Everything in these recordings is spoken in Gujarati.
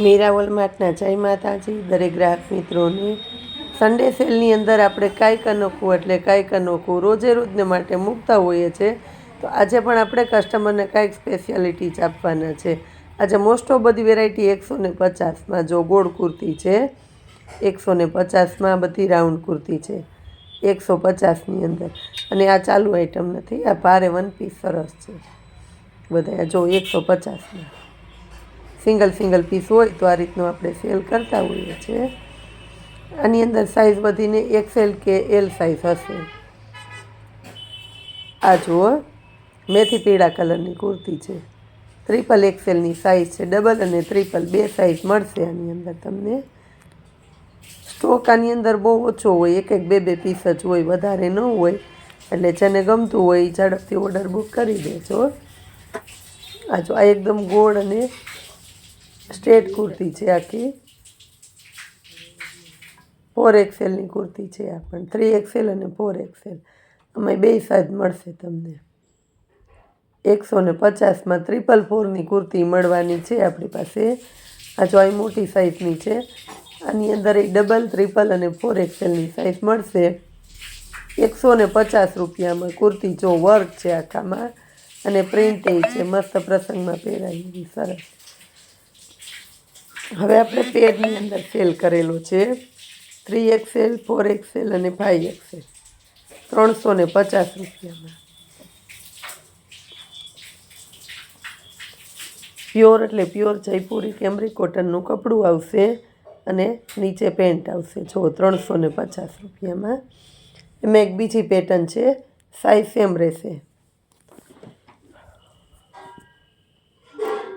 મીરા વોલમાર્ટના જય માતાજી, દરેક ગ્રાહક મિત્રોને. સન્ડે સેલની અંદર આપણે કાંઈક અનોખું એટલે કાંઈક અનોખું રોજે રોજને માટે મૂકતા હોઈએ છીએ. તો આજે પણ આપણે કસ્ટમરને કાંઈક સ્પેશિયાલિટી જ આપવાના છે. આજે મોસ્ટ ઓફ બધી વેરાયટી એકસો ને પચાસમાં જો ગોળ કુર્તી છે, એકસો ને પચાસમાં બધી રાઉન્ડ કુર્તી છે, એકસો પચાસની અંદર. અને આ ચાલુ આઈટમ નથી, આ ભારે વન પીસ સરસ છે. બધા જો એકસો પચાસમાં. સિંગલ સિંગલ પીસ હોય તો આ રીતનું આપણે સેલ કરતા હોઈએ છીએ. આની અંદર સાઇઝ વધીને એક્સેલ કે એલ સાઇઝ હશે. આ જુઓ, મેથી પીળા કલરની કુર્તી છે. ટ્રિપલ એક્સેલની સાઇઝ છે ડબલ અને ટ્રિપલ બે સાઇઝ મળશે આની અંદર તમને. સ્ટોક આની અંદર બહુ ઓછો હોય, એક એક બે બે પીસ જ હોય, વધારે ન હોય. એટલે જેને ગમતું હોય ઝડપથી ઓર્ડર બુક કરી દેજો. આ જો આ એકદમ ગોળ અને સ્ટ્રેટ કુર્તી છે આખી. ફોર એક્સેલની કુર્તી છે આ પણ. થ્રી એક્સેલ અને ફોર એક્સેલ અમે બે સાઈઝ મળશે તમને. એકસો ને પચાસમાં ત્રિપલ ફોરની કુર્તી મળવાની છે આપણી પાસે. આ જો મોટી સાઈઝની છે. આની અંદર એક ડબલ ત્રિપલ અને ફોર એક્સેલની સાઈઝ મળશે. એકસો ને પચાસ રૂપિયામાં કુર્તી જો વર્ક છે આખામાં. અને પ્રિન્ટ એ છે. મસ્ત પ્રસંગમાં પહેરાય એવી સરસ. હવે આપણે પેડની અંદર સેલ કરેલો છે. થ્રી એક્સેલ, ફોર એક્સેલ અને ફાઈવ એક્સેલ. ત્રણસો ને પચાસ રૂપિયામાં. પ્યોર એટલે પ્યોર જયપુરી કેમરી કોટનનું કપડું આવશે અને નીચે પેન્ટ આવશે. જો, ત્રણસો ને પચાસ રૂપિયામાં. એમાં એક બીજી પેટર્ન છે. સાઈઝ સેમ રહેશે.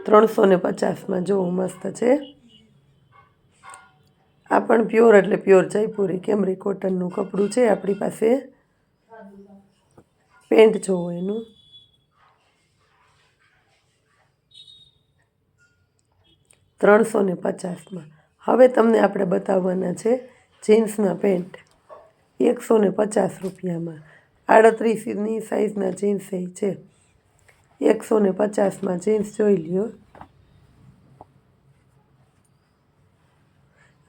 ત્રણસો ને પચાસમાં જોવું મસ્ત છે. આ પણ પ્યોર એટલે પ્યોર જયપુરી. કેમરી કોટનનું કપડું છે આપણી પાસે. પેન્ટ જોવો એનું. ત્રણસો ને પચાસમાં. હવે તમને આપણે બતાવવાના છે જીન્સના પેન્ટ. એકસો ને પચાસ રૂપિયામાં. આડત્રીસની સાઈઝના જીન્સ એ છે. એકસો ને પચાસમાં જીન્સ જોઈ લ્યો.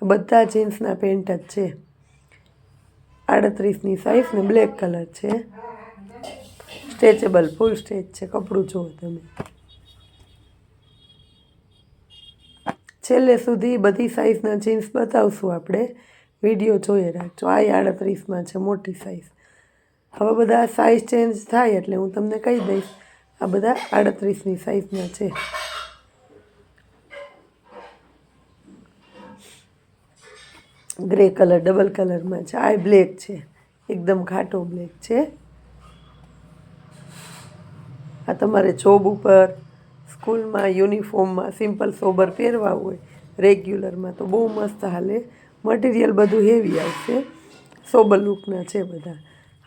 બધા જીન્સના પેન્ટ જ છે. આડત્રીસની સાઈઝ ને બ્લેક કલર છે. સ્ટ્રેચેબલ ફૂલ સ્ટ્રેચ છે, કપડું જુઓ તમે. છેલ્લે સુધી બધી સાઈઝના જીન્સ બતાવશું આપણે. વીડિયો જોઈએ રાખજો. આ આડત્રીસમાં છે, મોટી સાઈઝ હવે બધા સાઈઝ ચેન્જ થાય એટલે હું તમને કહી દઈશ. આ બધા આડત્રીસની સાઈઝના છે. ગ્રે કલર, ડબલ કલરમાં છે. આ બ્લેક છે. એકદમ ખાટો બ્લેક છે. આ તમારે જોબ ઉપર, સ્કૂલમાં, યુનિફોર્મમાં, સિમ્પલ સોબર પહેરવા હોય, રેગ્યુલરમાં તો બહુ મસ્ત હાલે. મટીરિયલ બધું હેવી આવશે. સોબર લુકના છે બધા.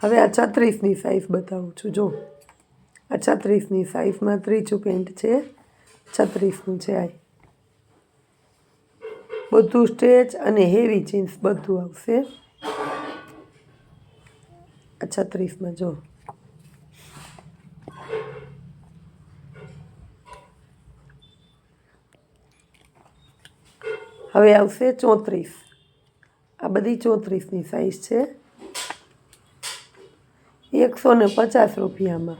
હવે આ છત્રીસની સાઈઝ બતાવું છું. જો. આ છત્રીસની સાઈઝમાં ત્રીજું પેન્ટ છે. છત્રીસનું છે આ. બધું સ્ટ્રેચ અને હેવી જીન્સ બધું આવશે. છત્રીસમાં જો. હવે આવશે ચોત્રીસ. આ બધી ચોત્રીસની સાઈઝ છે. એકસો ને પચાસ રૂપિયામાં.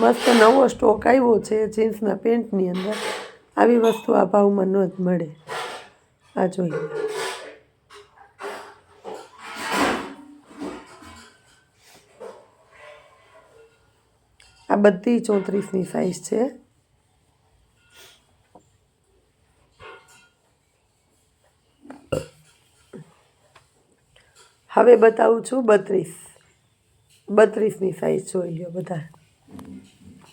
મસ્ત નવો સ્ટોક આવ્યો છે જીન્સના પેન્ટની અંદર. આવી વસ્તુ આ ભાવમાં ન જ મળે. આ જોઈએ. આ બધી ચોત્રીસની સાઈઝ છે. હવે બતાવું છું બત્રીસ. બત્રીસની સાઈઝ જોઈ લો બધા.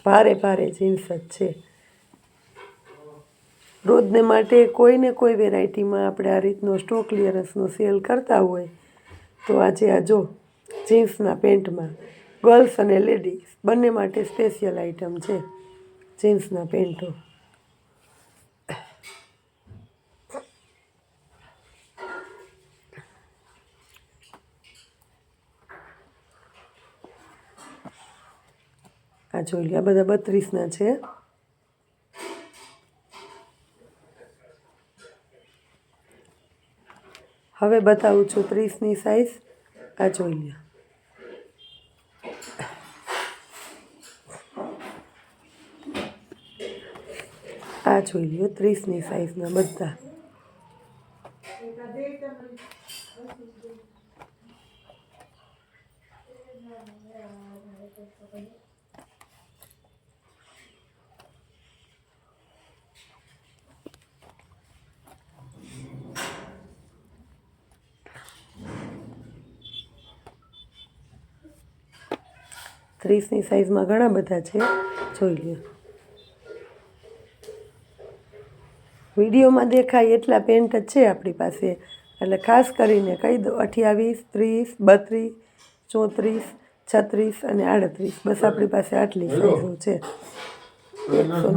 ભારે ભારે જીન્સ જ છે. રોજને માટે કોઈને કોઈ વેરાયટીમાં આપણે આ રીતનો સ્ટોક ક્લિયરન્સનો સેલ કરતા હોય, તો આજે આ જો જીન્સના પેન્ટમાં ગર્લ્સ અને લેડીઝ બંને માટે સ્પેશિયલ આઇટમ છે જીન્સના પેન્ટો. આ જોઈ લે આ બધા બત્રીસના છે. હવે બતાવું છું ત્રીસની સાઈઝ આ જોઈ લ્યો. આ જોઈ લ્યો ત્રીસની સાઈઝના બધા. ત્રીસની સાઇઝમાં ઘણા બધા છે. જોઈ લ્યો. વિડીયોમાં દેખાય એટલા પેન્ટ જ છે આપણી પાસે. એટલે ખાસ કરીને કહી દો અઠ્યાવીસ, ત્રીસ, બત્રીસ, ચોત્રીસ, છત્રીસ અને આડત્રીસ. બસ આપણી પાસે આટલી સાઇઝો છે. એકસો